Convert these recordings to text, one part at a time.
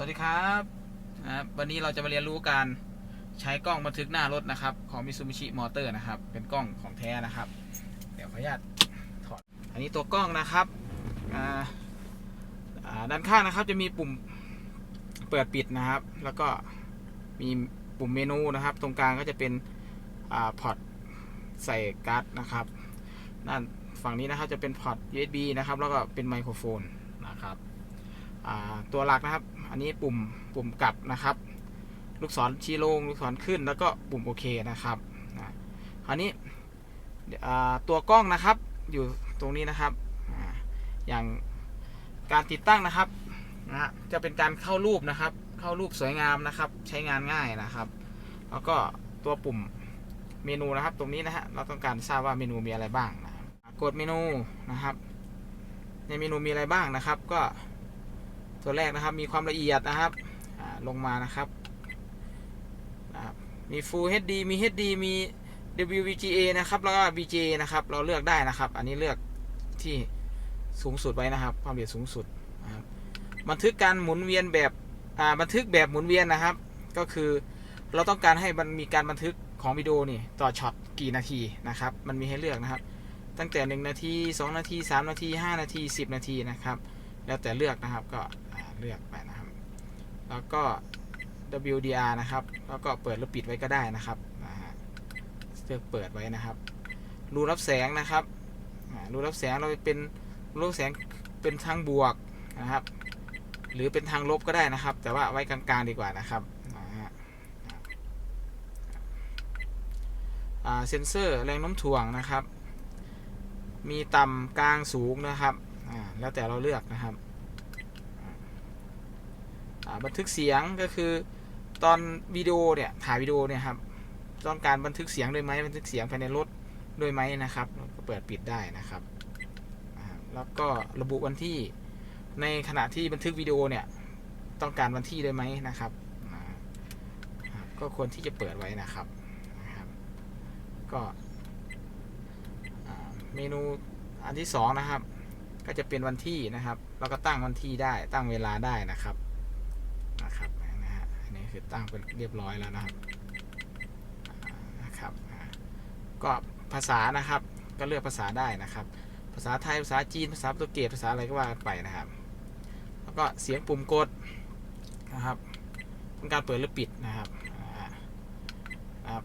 สวัสดีครับนะครับ วันนี้เราจะมาเรียนรู้การใช้กล้องบันทึกหน้ารถนะครับ ของ Mitsubishi Motor นะครับ เป็นกล้องของแท้นะครับ เดี๋ยวขออนุญาตถอด อันนี้ตัวกล้องนะครับด้านข้างนะครับจะมีปุ่มเปิดปิดนะครับ แล้วก็มีปุ่มเมนูนะครับ ตรงกลางก็จะเป็นอพอร์ตใส่การ์ดนะครับ ด้านฝั่งนี้นะครับจะเป็นพอร์ต USB นะครับ แล้วก็เป็นไมโครโฟนนะครับ ตัวหลักนะครับ อันนี้ปุ่มปุ่มกลับนะครับ ลูกศรชี้ลงลูกศรขึ้นแล้วก็ปุ่มโอเคนะครับคราวนี้ตัวกล้องนะครับอยู่ตรงนี้นะครับออย่างการติดตั้งนะครับนะจะเป็นการเข้ารูปนะครับ เข้ารูปสวยงามนะครับ ใช้งานง่ายนะครับ แล้วก็ตัวปุ่มเมนูนะครับ ตรงนี้นะฮะเราต้องการทราบว่าเมนูมีอะไรบ้างนะกดเมนูนะครับ ในเมนูมีอะไรบ้างนะครับ ก็ ตัวแรกนะครับมีความละเอียดนะครับลงมานะครับนะครับ มี Full HD มี HD มี WVGA นะครับแล้วก็ VGA นะครับ เราเลือกได้นะครับ อันนี้เลือกที่สูงสุดไว้นะครับ ความละเอียดสูงสุดนะครับบันทึกการหมุนเวียนแบบบันทึกแบบหมุนเวียนนะครับ ก็คือเราต้องการให้มันมีการบันทึกของวิดีโอนี่ต่อช็อตกี่นาทีนะครับ มันมีให้เลือกนะครับ ตั้งแต่ 1 นาที 2 นาที 3 นาที 5 นาที 10 นาทีนะครับ แล้วแต่เลือกนะครับก็ เลือกไปนะครับ แล้วก็ WDR นะครับ แล้วก็เปิดหรือปิดไว้ก็ได้นะครับนะฮะเลือกเปิดไว้นะครับ รูรับแสงนะครับรูรับแสงเราเป็นรูรับแสงเป็นทางบวกนะครับ หรือเป็นทางลบก็ได้นะครับ แต่ว่าไว้กลางๆดีกว่านะครับนะฮะเซนเซอร์แรงโน้มถ่วงนะครับ มีต่ำกลางสูงนะครับ แล้วแต่เราเลือกนะครับ บันทึกเสียงก็คือ ตอนวิดีโอเนี่ยถ่ายวิดีโอเนี่ยครับต้องการบันทึกเสียงด้วยไหมบันทึกเสียงภายในรถด้วยไหมนะครับก็เปิดปิดได้นะครับ แล้วก็ระบุวันที่ในขณะที่บันทึกวิดีโอเนี่ยต้องการวันที่ด้วยไหมนะครับ ก็ควรที่จะเปิดไว้นะครับนะครับก็เมนูอันที่สองนะครับ ก็จะเป็นวันที่นะครับ เราก็ตั้งวันที่ได้ตั้งเวลาได้นะครับ นะครับนะฮะอันนี้คือตั้งเป็นเรียบร้อยแล้วนะครับนะครับก็ภาษานะครับก็เลือกภาษาได้นะครับ ภาษาไทยภาษาจีนภาษาโปรตุเกสภาษาอะไรก็ว่ากันไปนะครับ แล้วก็เสียงปุ่มกดนะครับเป็นการเปิดหรือปิดนะครับ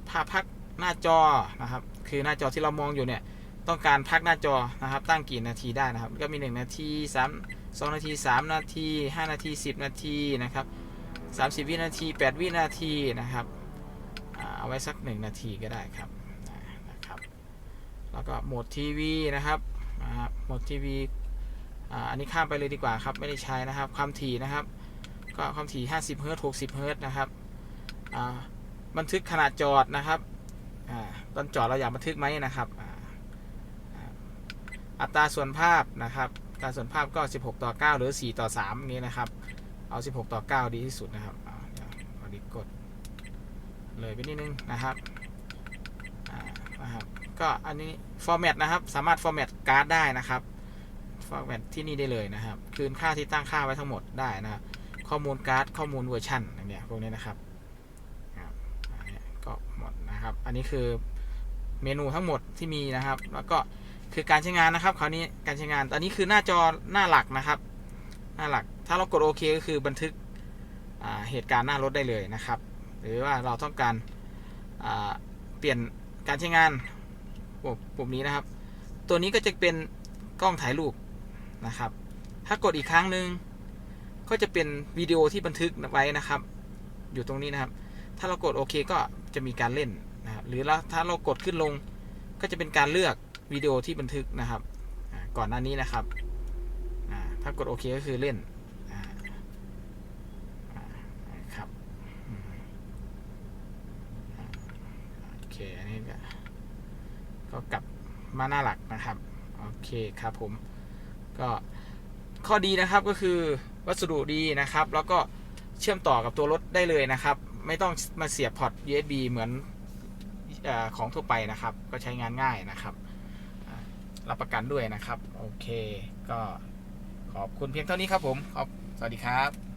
ภาพพักหน้าจอนะครับ คือหน้าจอที่เรามองอยู่เนี่ยต้องการพักหน้าจอนะครับ ตั้งกี่นาทีได้นะครับ ก็มี 1 นาที3 2 นาที 3 นาที 5 นาที 10 นาทีนะครับ 30 วินาที 8 วินาทีนะครับเอาไว้สัก 1 นาทีก็ได้ครับนะครับ แล้วก็โหมดทีวีนะครับโหมดทีวีอันนี้ข้ามไปเลยดีกว่าครับไม่ได้ใช้นะครับ ความถี่นะครับก็ความถี่ 50 เฮิร์ตซ์60 เฮิร์ตนะครับบันทึกขนาดจอดนะครับอตอนจอดเราอยากบันทึกไหมนะครับอัตราส่วนภาพนะครับอัตราส่วนภาพก็ 16 ต่อ 9 หรือ 4 ต่อ3นี้นะครับ เอา 16 ต่อ 9 ดีที่สุดนะครับเอาดี๋ยวพอดีกดเลยไปนิดนึงนะครับนะครับก็อันนี้ format นะครับ สามารถ format การ์ดได้นะครับ format ที่นี่ได้เลยนะครับ คืนค่าที่ตั้งค่าไว้ทั้งหมดได้นะครับ ข้อมูลการ์ดข้อมูลเวอร์ชันอันเนี้ยพวกนี้นะครับครับก็หมดนะครับ อันนี้คือเมนูทั้งหมดที่มีนะครับ แล้วก็คือการใช้งานนะครับ คราวนี้การใช้งาน ตอนนี้คือหน้าจอหน้าหลักนะครับ หน้าหลัก ถ้าเรากดโอเคก็คือบันทึกเหตุการณ์หน้ารถได้เลยนะครับ หรือว่าเราต้องการาเปลี่ยนการใช้งานปุ่มปุ่มนี้นะครับ ตัวนี้ก็จะเป็นกล้องถ่ายรูปนะครับ ถ้ากดอีกครั้งหนึ่งก็จะเป็นวิดีโอที่บันทึกไว้นะครับ อยู่ตรงนี้นะครับ ถ้าเรากดโอเคก็จะมีการเล่นนะครับหรือแล้วถ้าเรากดขึ้นลงก็จะเป็นการเลือกวิดีโอที่บันทึกนะครับ ก่อนหน้านี้นะครับ ถ้ากดโอเคก็คือเล่นครับโอเคอันนี้ก็ก็กลับมาหน้าหลักนะครับ โอเคครับผม ก็ข้อดีนะครับก็คือวัสดุดีนะครับ แล้วก็เชื่อมต่อกับตัวรถได้เลยนะครับ ไม่ต้องมาเสียบพอร์ต USB เหมือนอของทั่วไปนะครับ ก็ใช้งานง่ายนะครับ รับประกันด้วยนะครับ โอเคก็ ขอบคุณเพียงเท่านี้ครับผมขอบสวัสดีครับ